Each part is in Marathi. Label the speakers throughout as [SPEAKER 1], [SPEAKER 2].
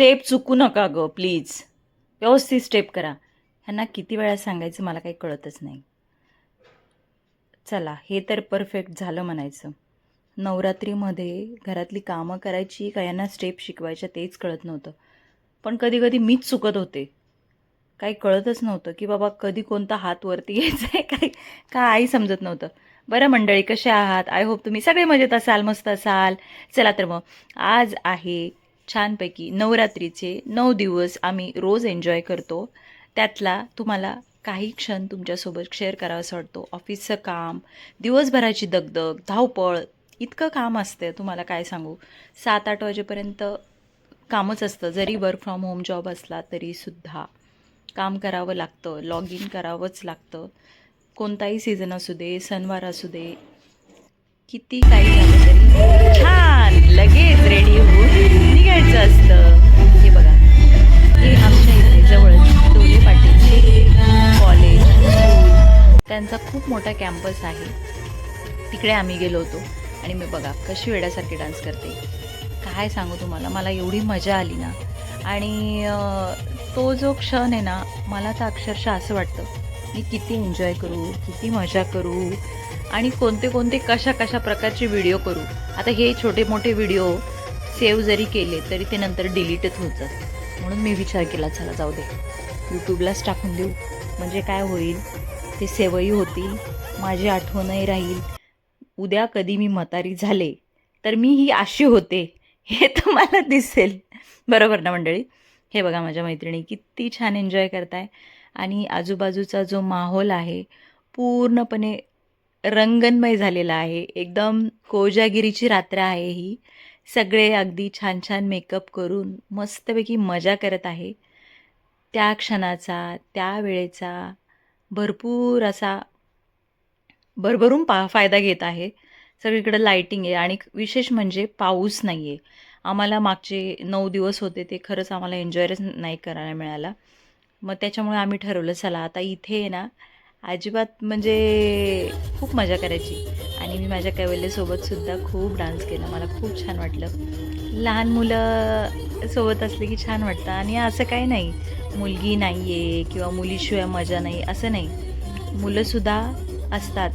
[SPEAKER 1] स्टेप चुकू नका गं प्लीज व्यवस्थित स्टेप करा. ह्यांना किती वेळा सांगायचं मला काही कळतच नाही. चला हे तर परफेक्ट झालं म्हणायचं. नवरात्रीमध्ये घरातली कामं करायची का यांना स्टेप शिकवायच्या तेच कळत नव्हतं. पण कधी कधी मीच चुकत होते. काही कळतच नव्हतं की बाबा कधी कोणता हात वरती घ्यायचा आहे काय काही समजत नव्हतं. बरं मंडळी कसे आहात? आय होप तुम्ही सगळे मजेत असाल मस्त असाल. चला तर मग आज आहे छानपैकी नवरात्रीचे नऊ दिवस आम्ही रोज एन्जॉय करतो. त्यातला तुम्हाला काही क्षण तुमच्यासोबत शेअर करावंसं वाटतो. ऑफिसचं काम दिवसभराची दगदग धावपळ इतकं काम असतं. तुम्हाला काय सांगू? सात आठ वाजेपर्यंत कामच असतं. जरी वर्क फ्रॉम होम जॉब असला तरीसुद्धा काम करावं लागतं. लॉग इन करावंच लागतं. कोणताही सीझन असू दे सणवार असू दे किती काही झालं तरी छान लगेच रेडी होऊन निघायचं असतं. हे बघा. हे आमच्या इथे जवळच डोले पाटीलचे कॉलेज त्यांचा खूप मोठा कॅम्पस आहे. तिकडे आम्ही गेलो होतो. आणि मी बघा कशी वेड्यासारखी डान्स करते. काय सांगू तुम्हाला? मला एवढी मजा आली ना. आणि तो जो क्षण आहे ना मला तर अक्षरशः असं वाटतं मी किती एन्जॉय करू किती मजा करू आणि कोणते कोणते कशा कशा प्रकारचे व्हिडिओ करू. आता हे छोटे मोठे व्हिडिओ सेव्ह जरी केले तरी ते नंतर डिलीटच होत जाते. म्हणून मी विचार केला चला जाऊ दे. यूट्यूबलाच टाकून देऊ. म्हणजे काय होईल? ते सेवही होतील माझी आठवणही राहील. उद्या कधी मी म्हातारी झाले तर मी ही अशी होते. हे तुम्हाला दिसेल. बरोबर ना मंडळी? हे बघा माझ्या मैत्रिणी किती छान एन्जॉय करताय. आणि आजूबाजूचा जो माहोल आहे पूर्णपणे रंगनमय झालेला आहे. एकदम कोजागिरीची रात्र आहे ही. सगळे अगदी छान छान मेकअप करून मस्तपैकी मजा करत आहे. त्या क्षणाचा त्या वेळेचा भरपूर असा भरभरून पा फायदा घेत आहे. सगळीकडे लाईटिंग आहे आणि विशेष म्हणजे पाऊस नाही आहे आम्हाला मागचे नऊ दिवस होते ते खरंच आम्हाला एन्जॉयच नाही करायला मिळाला. मग त्याच्यामुळे आम्ही ठरवलं चला आता इथे आहे ना अजिबात म्हणजे खूप मजा करायची. आणि मी माझ्या कैवल्यसोबतसुद्धा खूप डान्स केला. मला खूप छान वाटलं. लहान मुलं सोबत असले की छान वाटतं. आणि असं काही नाही. मुलगी नाही आहे किंवा मुलीशिवाय मजा नाही असं नाही. मुलंसुद्धा असतात.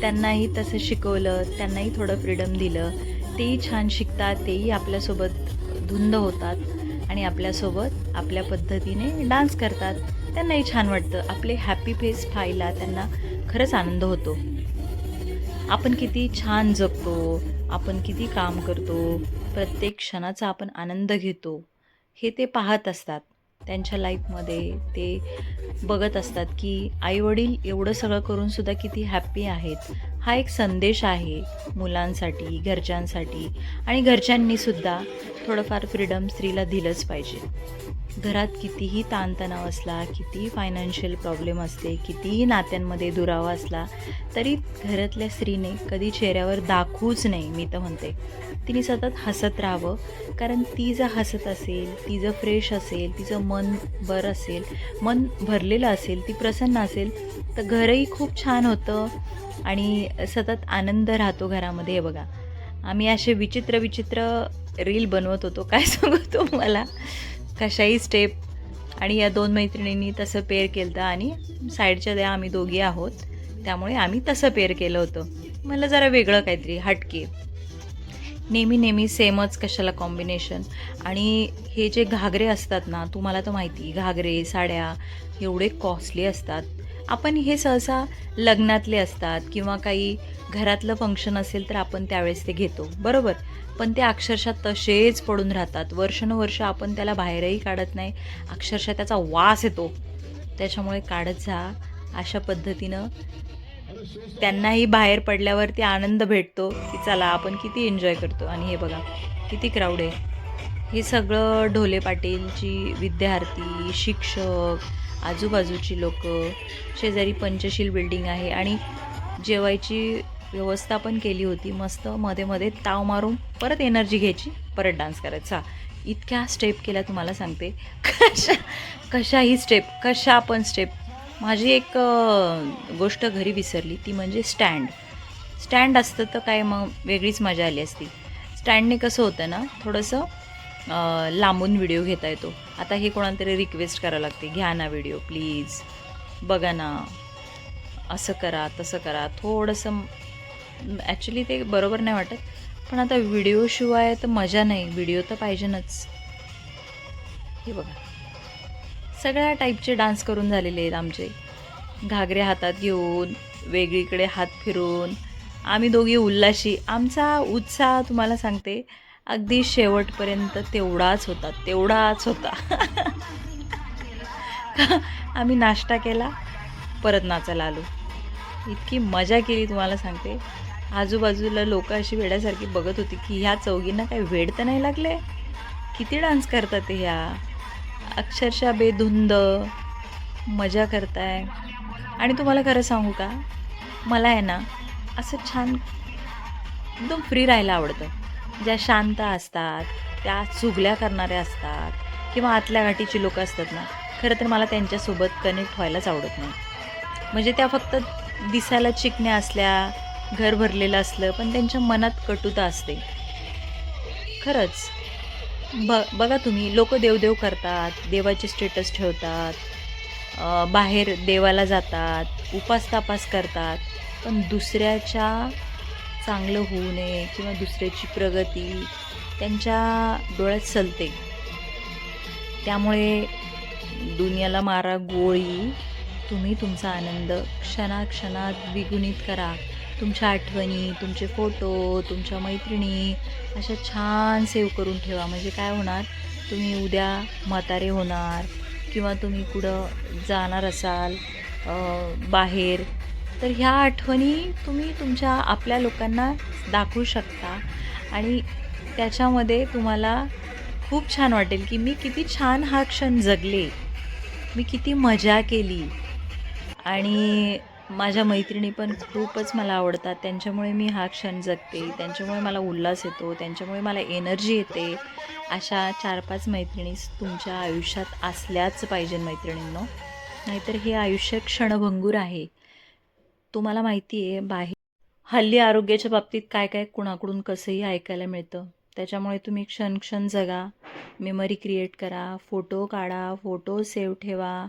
[SPEAKER 1] त्यांनाही तसं शिकवलं त्यांनाही थोडं फ्रीडम दिलं. तेही छान शिकतात तेही आपल्यासोबत धुंद होतात आणि आपल्यासोबत आपल्या पद्धतीने डान्स करतात. त्यांनाही छान वाटतं. आपले हॅपी फेस पाहायला त्यांना खरंच आनंद होतो. आपण किती छान जगतो आपण किती काम करतो प्रत्येक क्षणाचा आपण आनंद घेतो. हे ते पाहत असतात. त्यांच्या लाईफमध्ये ते बघत असतात की आईवडील एवढं सगळं करूनसुद्धा किती हॅप्पी आहेत. हा एक संदेश आहे मुलांसाठी घरच्यांसाठी आणि घरच्यांनीसुद्धा थोडंफार फ्रीडम स्त्रीला दिलंच पाहिजे. घरात कितीही ताणतणाव असला कितीही फायनान्शियल प्रॉब्लेम असते कितीही नात्यांमध्ये दुरावा असला तरी घरातल्या स्त्रीने कधी चेहऱ्यावर दाखवूच नाही मी तर म्हणते. तिने सतत हसत राहावं कारण ती जर हसत असेल ती जर फ्रेश असेल तिचं मन बरं असेल मन भरलेलं असेल ती प्रसन्न असेल तर घरही खूप छान होतं आणि सतत आनंद राहतो घरामध्ये हे बघा. आम्ही असे विचित्र विचित्र रील बनवत होतो काय सांगू तुम्हाला? कशाही स्टेप आणि या दोन मैत्रिणींनी तसं पेअर केलं होतं आणि साईडच्या द्या आम्ही दोघी आहोत. त्यामुळे आम्ही तसं पेअर केलं होतं. मला जरा वेगळं काहीतरी हटके. नेहमी नेहमी सेमच कशाला कॉम्बिनेशन आणि हे जे घागरे असतात ना तुम्हाला तर माहिती घागरे साड्या एवढे कॉस्टली असतात. आपण हे सहसा लग्नातले असतात किंवा काही घरातलं फंक्शन असेल तर आपण त्यावेळेस ते घेतो. बरोबर? पण ते अक्षरशः तसेच पडून राहतात. वर्षानुवर्ष आपण त्याला बाहेरही काढत नाही. अक्षरशः त्याचा वास येतो. त्याच्यामुळे काढत जा. अशा पद्धतीनं त्यांनाही बाहेर पडल्यावरती आनंद भेटतो की चला आपण किती एन्जॉय करतो. आणि हे बघा किती क्राऊड आहे. हे सगळं ढोले पाटीलची विद्यार्थी शिक्षक आजूबाजूची लोक शेजारी पंचशील बिल्डिंग आहे आणि जेवायची व्यवस्था पण केली होती मस्त मध्ये मध्ये ताव मारून परत एनर्जी घ्यायची परत डान्स करायचा. इतक्या स्टेप केल्या तुम्हाला सांगते. कशा कशाही स्टेप कशा पण स्टेप माझी एक गोष्ट घरी विसरली ती म्हणजे स्टँड स्टँड असतं तर काय मग वेगळीच मजा आली असती. स्टँडने कसं होतं ना थोडंसं लांबून व्हिडिओ घेता येतो. आता हे कोणाला तरी रिक्वेस्ट करावं लागते घ्या ना व्हिडिओ प्लीज बघा ना. असं करा तसं करा. थोडंसं ॲक्च्युली ते बरोबर नाही वाटत. पण आता व्हिडिओशिवाय तर मजा नाही. व्हिडिओ तर पाहिजेनच. हे बघा. सगळ्या टाईपचे डान्स करून झालेले आहेत आमचे. घागरे हातात घेऊन वेगळीकडे हात फिरून आम्ही दोघी उल्लाशी. आमचा उत्साह तुम्हाला सांगते. अगदी शेवटपर्यंत तेवढाच होता तेवढाच होता. आम्ही नाश्ता केला परत नाचायला आलो. इतकी मजा केली तुम्हाला सांगते. आजूबाजूला लोक अशी वेड्यासारखी बघत होती की ह्या चौघींना काही वेड तर नाही लागले? किती डान्स करतात ते ह्या? अक्षरशः बेधुंद मजा करताय. आणि तुम्हाला खरं सांगू का? मला आहे ना असं छान एकदम फ्री राहायला आवडतं. ज्या शांत असतात त्या चुगल्या करणाऱ्या असतात किंवा आतल्या घाटीची लोकं असतात ना खरं तर मला त्यांच्यासोबत कनेक्ट व्हायलाच आवडत नाही. म्हणजे त्या फक्त दिसायला चिकण्या असल्या घर भरलेलं असलं पण त्यांच्या मनात कटुता असते. खरंच ब बघा तुम्ही लोक देवदेव करतात देवाचे स्टेटस ठेवतात बाहेर देवाला जातात उपास तपास करतात पण दुसऱ्याच्या चांगलं होऊ नये किंवा दुसऱ्याची प्रगती त्यांच्या डोळ्यात चलते त्यामुळे दुनियाला मारा गोळी. तुम्ही तुमचा आनंद क्षणाक्षणात द्विगुणित करा. तुमच्या आठवणी तुमचे फोटो तुमच्या मैत्रिणी अशा छान सेव्ह करून ठेवा. म्हणजे काय होणार? तुम्ही उद्या म्हातारे होणार किंवा तुम्ही कुठं जाणार असाल बाहेर तर ह्या आठवणी तुम्ही तुमच्या आपल्या लोकांना दाखवू शकता. आणि त्याच्यामध्ये तुम्हाला खूप छान वाटेल की मी किती छान हा क्षण जगले. मी किती मजा केली. आणि माझ्या मैत्रिणी पण खूपच मला आवडतात. त्यांच्यामुळे मी हा क्षण जगते. त्यांच्यामुळे मला उल्हास येतो. त्यांच्यामुळे मला एनर्जी येते. अशा चार पाच मैत्रिणी तुमच्या आयुष्यात असल्याच पाहिजे मैत्रिणींनो. नाहीतर हे आयुष्य क्षणभंगूर आहे. तुम्हाला माहिती आहे बाहेर हल्ली आरोग्याच्या बाबतीत काय काय कुणाकडून कसंही ऐकायला मिळतं. त्याच्यामुळे तुम्ही क्षण क्षण जगा मेमरी क्रिएट करा फोटो काढा फोटो सेव्ह ठेवा.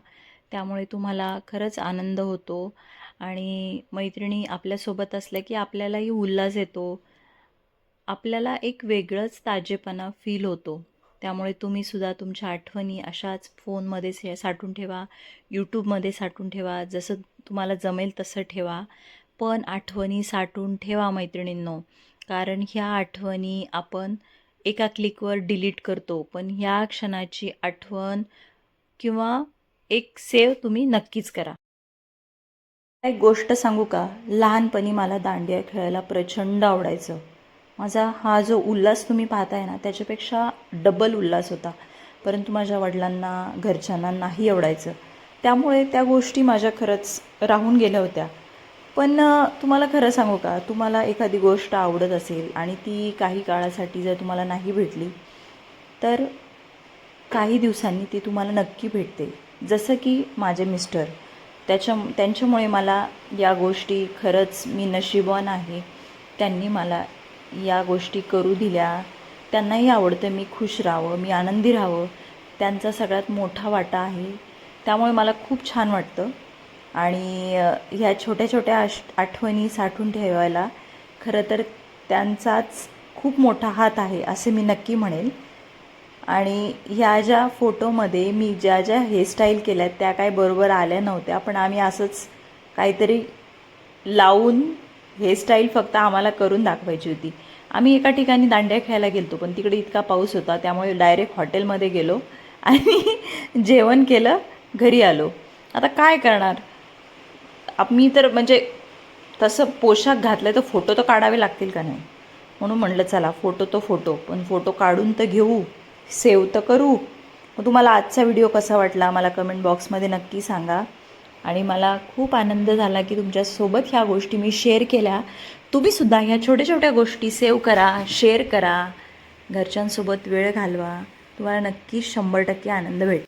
[SPEAKER 1] त्यामुळे तुम्हाला खरंच आनंद होतो. आणि मैत्रिणी आपल्यासोबत असल्या की आपल्यालाही उल्हास येतो. आपल्याला एक वेगळंच ताजेपणा फील होतो. त्यामुळे तुम्ही सुद्धा तुमच्या आठवणी अशाच फोनमध्ये से साठवून ठेवा यूट्यूबमध्ये साठवून ठेवा. जसं तुम्हाला जमेल तसं ठेवा. पण आठवणी साठवून ठेवा मैत्रिणींनो. कारण ह्या आठवणी आपण एका क्लिकवर डिलीट करतो. पण ह्या क्षणाची आठवण किंवा एक सेव तुम्ही नक्कीच करा. एक गोष्ट सांगू का? लहानपणी मला दांडिया खेळायला प्रचंड आवडायचं. माझा हा जो उल्हास तुम्ही पाहताय ना त्याच्यापेक्षा डबल उल्हास होता. परंतु माझ्या वडिलांना घरच्यांना नाही आवडायचं. त्यामुळे त्या गोष्टी माझ्या खरंच राहून गेल्या होत्या. पण तुम्हाला खरं सांगू का? तुम्हाला एखादी गोष्ट आवडत असेल आणि ती काही काळासाठी जर तुम्हाला नाही भेटली तर काही दिवसांनी ती तुम्हाला नक्की भेटते. जसं की माझे मिस्टर त्याच्या त्यांच्यामुळे मला या गोष्टी खरंच मी नशिबवान आहे. त्यांनी मला या गोष्टी करू दिल्या. त्यांनाही आवडतं मी खुश राहावं मी आनंदी राहावं. त्यांचा सगळ्यात मोठा वाटा आहे त्यामुळे मला खूप छान वाटतं. आणि ह्या छोट्या छोट्या आश आठवणी साठवून ठेवायला खरं तर त्यांचाच खूप मोठा हात आहे असे मी नक्की म्हणेल आणि ह्या ज्या फोटोमध्ये मी ज्या ज्या हेअरस्टाईल केल्या त्या काय बरोबर आल्या नव्हत्या. पण आम्ही असंच काहीतरी लावून हेअरस्टाईल फक्त आम्हाला करून दाखवायची होती. आम्ही एका ठिकाणी दांड्या खेळायला गेलो पण तिकडे इतका पाऊस होता त्यामुळे डायरेक्ट हॉटेलमध्ये गेलो. आणि जेवण केलं. घरी आलो. आता काय करणार? मी तर म्हणजे तसं पोशाख घातलं तर फोटो तर काढावे लागतील का नाही? म्हणून म्हणलं चला फोटो तो फोटो पण फोटो काढून तर घेऊ सेव्ह तर करू. मग तुम्हाला आजचा व्हिडिओ कसा वाटला मला कमेंट बॉक्समध्ये नक्की सांगा. आणि मला खूप आनंद झाला की तुमच्यासोबत ह्या गोष्टी मी शेअर केल्या. तुम्हीसुद्धा ह्या छोट्या छोट्या गोष्टी सेव्ह करा शेअर करा. घरच्यांसोबत वेळ घालवा. तुम्हाला नक्की शंभर टक्के आनंद भेटेल.